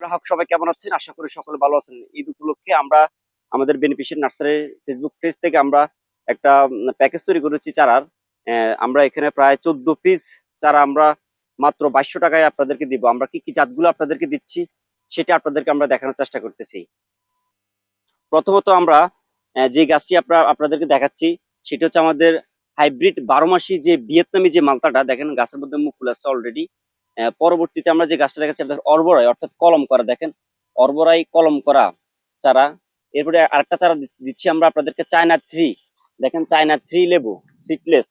গ্রাহক সবাই কেমন আছেন? আশা করি সকলে ভালো আছেন। ঈদ উপলক্ষে আমরা আমাদের বেনিফিশিয়াল নার্সারি ফেসবুক পেজ থেকে আমরা একটা প্যাকেজ তৈরি করেছি চারার। আমরা এখানে প্রায় চোদ্দ পিস চারা আমরা মাত্র বাইশশো টাকায় আপনাদেরকে দিব। আমরা কি কি জাতগুলো আপনাদেরকে দিচ্ছি সেটা আপনাদেরকে আমরা দেখানোর চেষ্টা করতেছি। প্রথমত আমরা যে গাছটি আপনার, আপনাদেরকে দেখাচ্ছি সেটা হচ্ছে আমাদের হাইব্রিড বারো মাসি যে ভিয়েতনামি যে মালতাটা, দেখেন গাছের মধ্যে মুখ খুলে অলরেডি পরবর্তীতে আমরা যে গাছটা দেখাচ্ছি আপনাদের অর্বরাই, অর্থাৎ কলম করা, দেখেন। অর্বরাই কলম করা চারা। এরপরে আরেকটা চারা দিচ্ছি আমরা আপনাদেরকে, চায়না থ্রি। দেখেন, চায়না থ্রি লেবু সিটলেস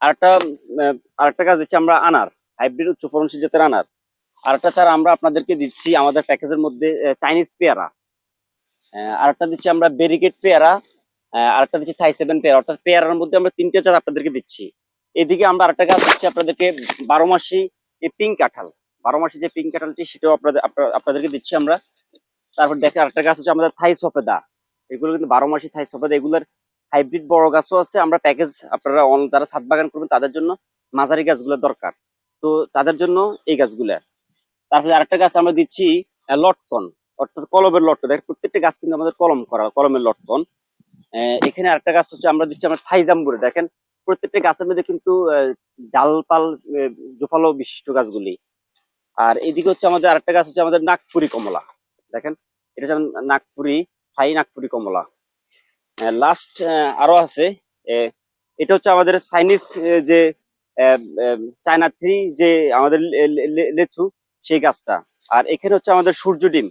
আরেকটা আরেকটা গাছ দিচ্ছি আমরা, আনার, হাইব্রিড উচ্চ ফলনশীল জাতের আনার। আরেকটা চারা আমরা আপনাদেরকে দিচ্ছি, আমাদের প্যাকেজের মধ্যে চাইনিজ পেয়ারা। আরেকটা দিচ্ছি আমরা ব্যারিকেড পেয়ারা। আরেকটা দিচ্ছি থাই সেভেন পেয়ারা। অর্থাৎ পেয়ারার মধ্যে আমরা তিনটে চারা আপনাদেরকে দিচ্ছি। এদিকে আমরা আরেকটা গাছ দিচ্ছি আপনাদেরকে বারো মাসি এই পিঙ্ক কাঁঠাল, বারো মাসি যে পিঙ্ক কাঁঠালটি সেটাও আপনাদের আপনাদেরকে দিচ্ছি আমরা। তারপর দেখে আরেকটা গাছ হচ্ছে আমাদের থাই সফেদা, এগুলো কিন্তু বারো মাসি থাই সফেদা, এগুলোর হাইব্রিড বড় গাছও আছে। আমরা প্যাকেজ আপনারা যারা ছাদ বাগান করবেন তাদের জন্য মাঝারি গাছগুলো দরকার। তো তাদের জন্য এই গাছগুলা। তারপরে আরেকটা গাছ আমরা দিচ্ছি লটকন, অর্থাৎ কলমের লটকন। দেখেন প্রত্যেকটা গাছ কিন্তু আমাদের কলম করা, কলমের লটকন। এখানে আরেকটা গাছ হচ্ছে, আমরা দিচ্ছি আমরা থাই জাম্বুরে। দেখেন প্রত্যেকটা গাছের মধ্যে কিন্তু ডালপাল জোপালো বিশিষ্ট গাছগুলি। আর এদিকে হচ্ছে আমাদের আরেকটা গাছ হচ্ছে আমাদের নাগপুরি কমলা। দেখেন, এটা হচ্ছে নাগপুরি, হাই নাগপুরি কমলা। লাস্ট আরও আছে এটা হচ্ছে আমাদের চাইনিজ যে চায়না থ্রি যে আমাদের লেচু, সেই গাছটা। আর এখানে হচ্ছে আমাদের সূর্য ডিম,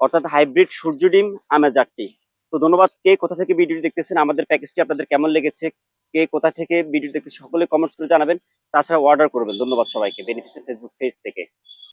অর্থাৎ হাইব্রিড সূর্য ডিম, আমের জাতটি তো ধন্যবাদ কে কোথা থেকে ভিডিওটি দেখতেছেন, আমাদের প্যাকেজটি আপনাদের কেমন লেগেছে কে কোথা থেকে ভিডিও দেখতে সকলে কমেন্টস করে জানাবেন। তাছাড়া অর্ডার করবেন। ধন্যবাদ সবাইকে। বেনিফিসিয়াল ফেসবুক পেজ থেকে।